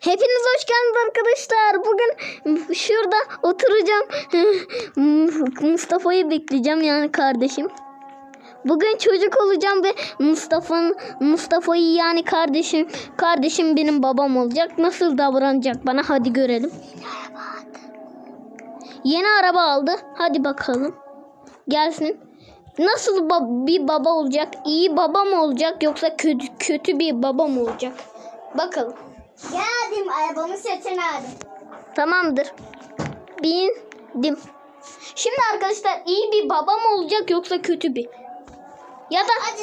Hepiniz hoş geldiniz arkadaşlar. Bugün şurada oturacağım. Mustafa'yı bekleyeceğim yani kardeşim. Bugün çocuk olacağım ve Mustafa'nın Mustafa'yı yani kardeşim kardeşim benim babam olacak. Nasıl davranacak bana hadi görelim. Yeni araba aldı. Hadi bakalım. Gelsin. Nasıl ba- bir baba olacak? İyi baba mı olacak yoksa kötü kötü bir baba mı olacak? Bakalım. Geldim arabamı satın aldım. Tamamdır. Bindim. Şimdi arkadaşlar iyi bir baba mı olacak yoksa kötü bir? Ya da Hadi.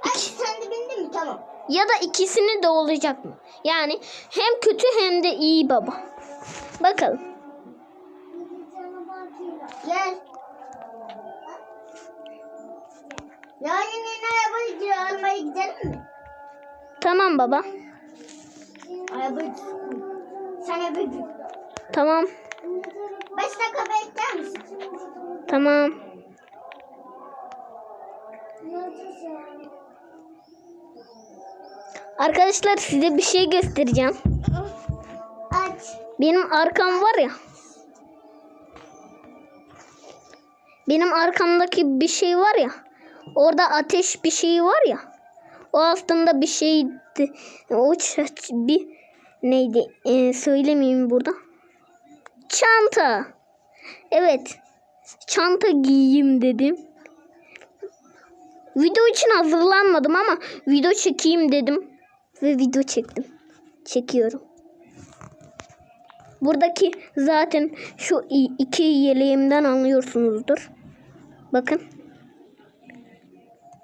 Hadi sen de bindin mi? Tamam. ya da ikisini de olacak mı? Yani hem kötü hem de iyi baba. Bakalım. Gel. Yarın yeni araba almaya gidelim mi? Tamam baba. Sana bir gün. Tamam. Beş dakika bekler misin? Tamam. Arkadaşlar size bir şey göstereceğim. Aç. Benim arkam var ya. Benim arkamdaki bir şey var ya. Orada ateş bir şey var ya. O aslında bir şeydi. O bir neydi? Ee, söylemeyeyim burada. Çanta. Evet. Çanta giyeyim dedim. Video için hazırlanmadım ama video çekeyim dedim. Ve video çektim. Çekiyorum. Buradaki zaten şu iki yeleğimden anlıyorsunuzdur. Bakın.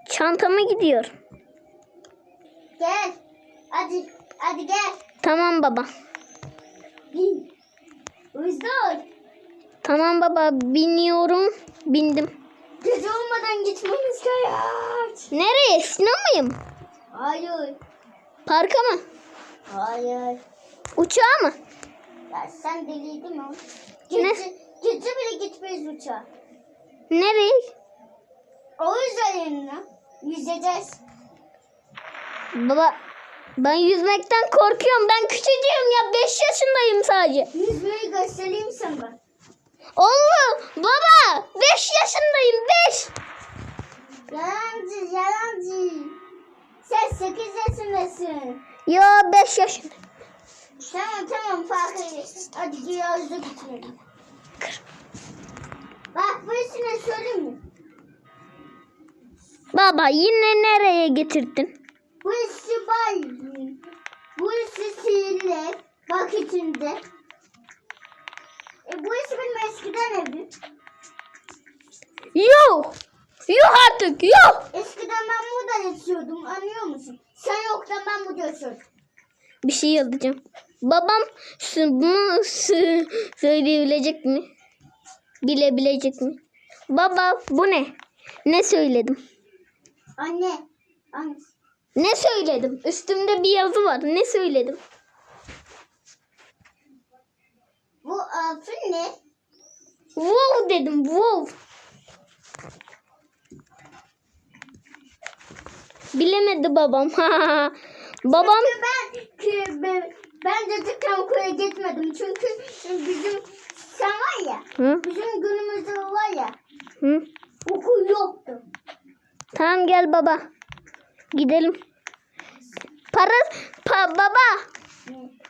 Çantama gidiyor. Gel. Hadi. Hadi gel. Tamam baba. Bin. Ol. Tamam baba biniyorum. Bindim. Gece olmadan gitmemiz gerek. Nereye? Sinemaya mı? Hayır. Parka mı? Hayır. Uçağa mı? Ya sen deliydin mi? Ne? Gece, gece bile gitmeyiz uçağa. Nereye? O üzerine yüzeceğiz. Baba ben yüzmekten korkuyorum. Ben küçücüğüm ya. 5 yaşındayım sadece. Yüzmeyi göstereyim sana. Allah baba 5 yaşındayım 5. Yalancı, yalancı. Sen 8 yaşındasın. Ya 5 yaşındayım. Tamam tamam farkı. Hadi gözlü gitmeyelim. Bak bu işine söyleyeyim mi? Baba yine nereye getirdin? Bu işi var. Bu işi sihirli. Bak içinde. E, bu işi benim eskiden evim. Yok. Yok artık yok. Eskiden ben burada yaşıyordum anlıyor musun? Sen yokken ben burada yaşıyordum. Bir şey yazacağım. Babam bunu söyleyebilecek mi? Bilebilecek mi? Baba bu ne? Ne söyledim? Anne. Anne. Ne söyledim? Üstümde bir yazı var. Ne söyledim? Bu altın ne? Wow dedim. Wow. Bilemedi babam. babam Çünkü ben, ki ben, ben de tıkken okula gitmedim. Çünkü bizim sen var ya. Hı? Bizim günümüzde var ya. Hı? Okul yoktu. Tamam gel baba. Gidelim. Para pa, baba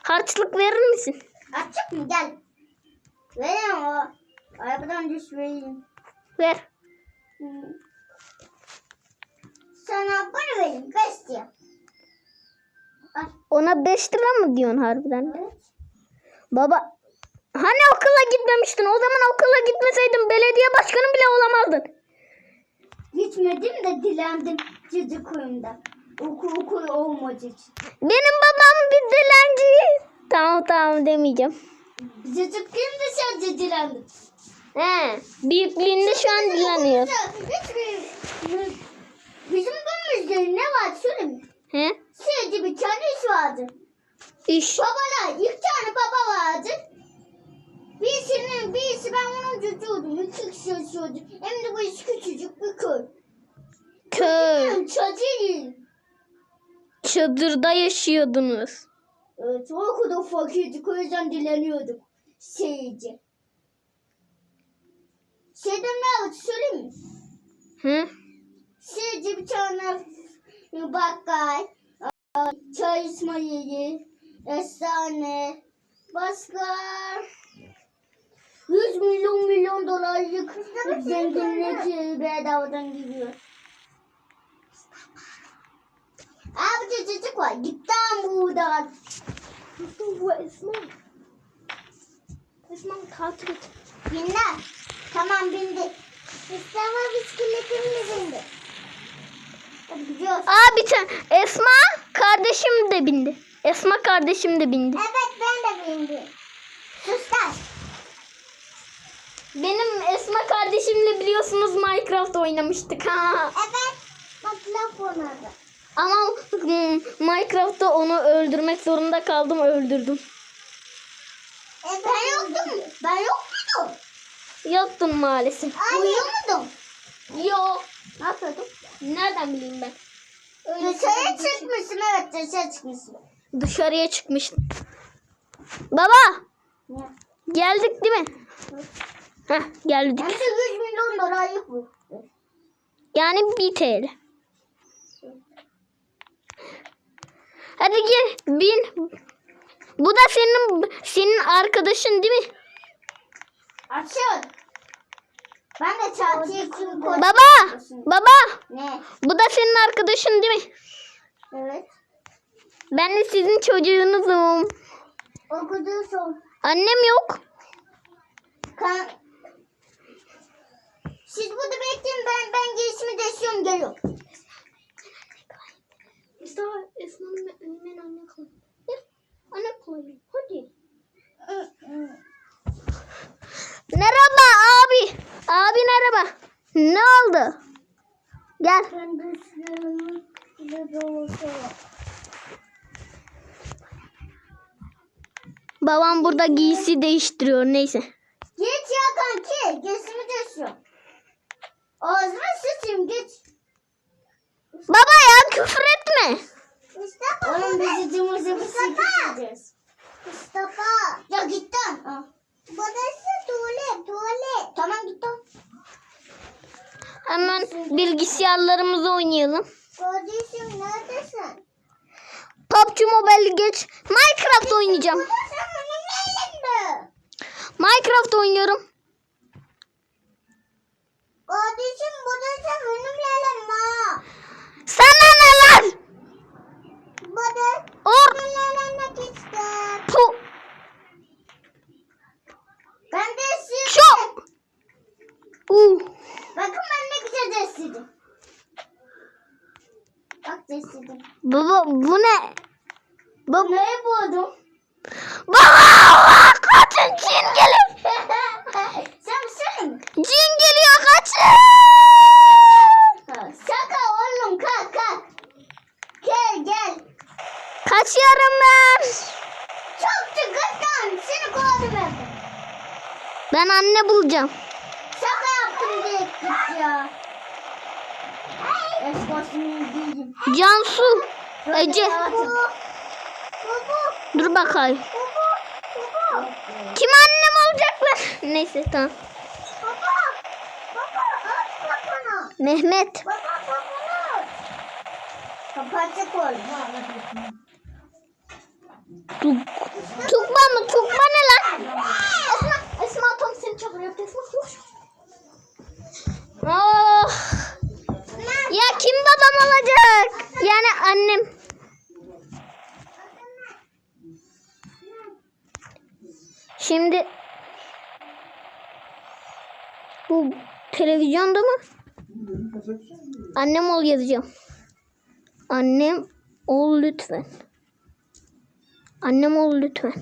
harçlık verir misin? Açık mı? Gel. Vereyim o. Arabadan düş vereyim. Ver. Hı. Sana para vereyim. Diye. Al. Ona 5 lira mı diyorsun harbiden? Evet. Baba hani okula gitmemiştin? O zaman okula gitmeseydin belediye başkanı bile olamazdın. Gitmedim de dilendim çocuk kuyumda. Okul okul olmadığı için. Benim babam bir dilenci. Tamam tamam demeyeceğim. Çocuk kuyumda sadece dilendim. He, büyüklüğünde şu an dileniyor. Bizim günümüzde ne var söyle? He? Sadece bir tane iş vardı. İş. Babalar, iki tane baba vardı. Birisinin, birisi ben onun çocuğuydum. İki kişi yaşıyordu. Hem de bu iş küçücük bir köy. Köy. Çocuğum. Çadırda yaşıyordunuz. Evet, o kadar fakirdik. O yüzden dileniyorduk. Seyirci. Şeyden ne yaptı söyleyeyim mi? Hı? Seyirci bir tane bakkal, çay içme yeri, eshane, başka 100 milyon milyon dolarlık zenginlik bedavadan gidiyor. Abi çocuk var. Gitti buradan. Bu Esma. Esma takip et. Binler. Tamam bindi. Mustafa bisikletin mi bindi? Gidiyoruz. Aa bir tane Esma kardeşim de bindi. Esma kardeşim de bindi. Evet ben de bindim. Sus lan. Benim Esma kardeşimle biliyorsunuz Minecraft oynamıştık ha. Evet. Bak laf oynadı. Ama Minecraft'ta onu öldürmek zorunda kaldım öldürdüm. Evet. Ben yoktum. Ben yok muydum? Yoktun maalesef. Uyuyor muydum? Yok. Ne yapıyordum? Nereden bileyim ben? Dışarı çıkmışsın evet dışarı çıkmışsın. Dışarıya çıkmıştım. Baba Ne? geldik değil mi? Heh geldik. 100 milyon dolarlık bu. Yani 1 TL. Hadi gel bin. Bu da senin senin arkadaşın değil mi? Açın. Ben de kim koydum? Baba, baba. Ne? Bu da senin arkadaşın değil mi? Evet. Ben de sizin çocuğunuzum. Okuduğu son. Annem yok. Kan... Siz burada bekleyin ben ben gelişimi değişiyorum geliyorum. Mustafa Esma'nın hemen anne koy. Anne koyayım. Hadi. Merhaba abi. Abi merhaba. Ne oldu? Gel. Ben. Babam burada giysi değiştiriyor neyse. Geç ya kanki. Gelişimi değişiyorum. Ağzıma sıçayım geç. Baba ya küfür etme. Mustafa. Oğlum biz bir sıkıştıracağız. Mustafa. Ya git lan. Burası tuvalet tuvalet. Tamam git lan. Hemen bilgisayarlarımızı oynayalım. Kardeşim neredesin? PUBG Mobile geç. Minecraft oynayacağım. Benim elimde. Minecraft oynuyorum. Kardeşim burası benim elim ha. Sana ne lan? Or. Pu. Ben de sildim. Uh. Bakın ben ne güzel desildim. Bak desildim. Baba bu ne? Baba. Neye boğdum? Baba kaçın cin geliyor. Sen misin? Cin geliyor kaçın. Şaka oğlum kalk kalk. Gel gel. Kaçıyorum ben. Çok çıkırsan seni kovdum hep. Ben anne bulacağım. Şaka yaptım diye git ya. Esmasını değilim. Cansu. Ece. Dur bakayım. Baba. Baba. Kim annem olacaklar? Neyse tamam. Baba. Baba aç kapını. Mehmet. Baba kapını. Kapatacak oğlum. Tuk. Tukma mı? Tukma ne lan? Esma, Esma tam seni çağırıyor. Esma koş. Oh. Ya kim babam olacak? Yani annem. Şimdi bu televizyonda mı? Annem ol yazacağım. Annem ol lütfen. Annem ol lütfen.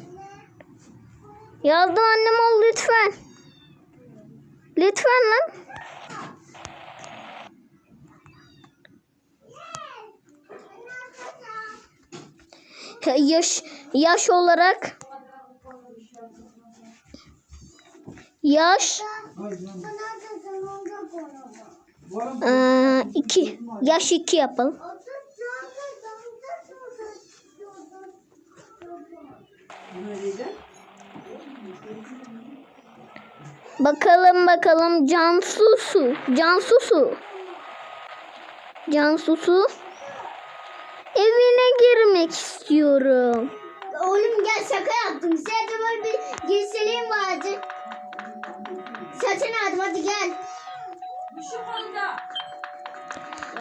Yazdım annem ol lütfen. Lütfen lan. Yaş yaş olarak yaş eee, iki yaş iki yapalım. Bakalım bakalım Cansusu. Cansusu. Cansusu. Evine girmek istiyorum. Oğlum gel şaka yaptım. Sadece böyle bir giysiliğim vardı. Saçını aldım hadi gel.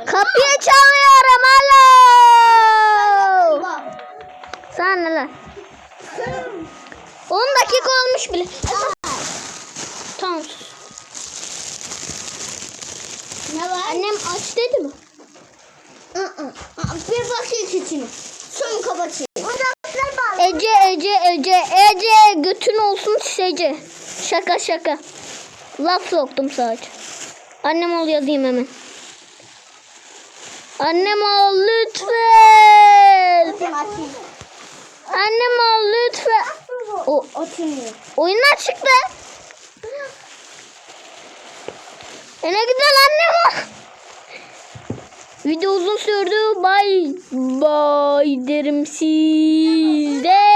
Kapıyı çalıyorum. Alo. Sana neler? 10 dakika olmuş bile. Tamam. sus. Ne var? Annem aç dedi mi? Aa, bir bakayım içine. Son kapatayım. Ece Ece Ece Ece götün olsun Ece. Şaka şaka. Laf soktum sadece. Annem ol yazayım hemen. Annem ol lütfen. Annem ol lütfen. O Oturuyor. oyundan çıktı. E ne güzel annem ol. Video uzun sürdü. Bye bye derim size.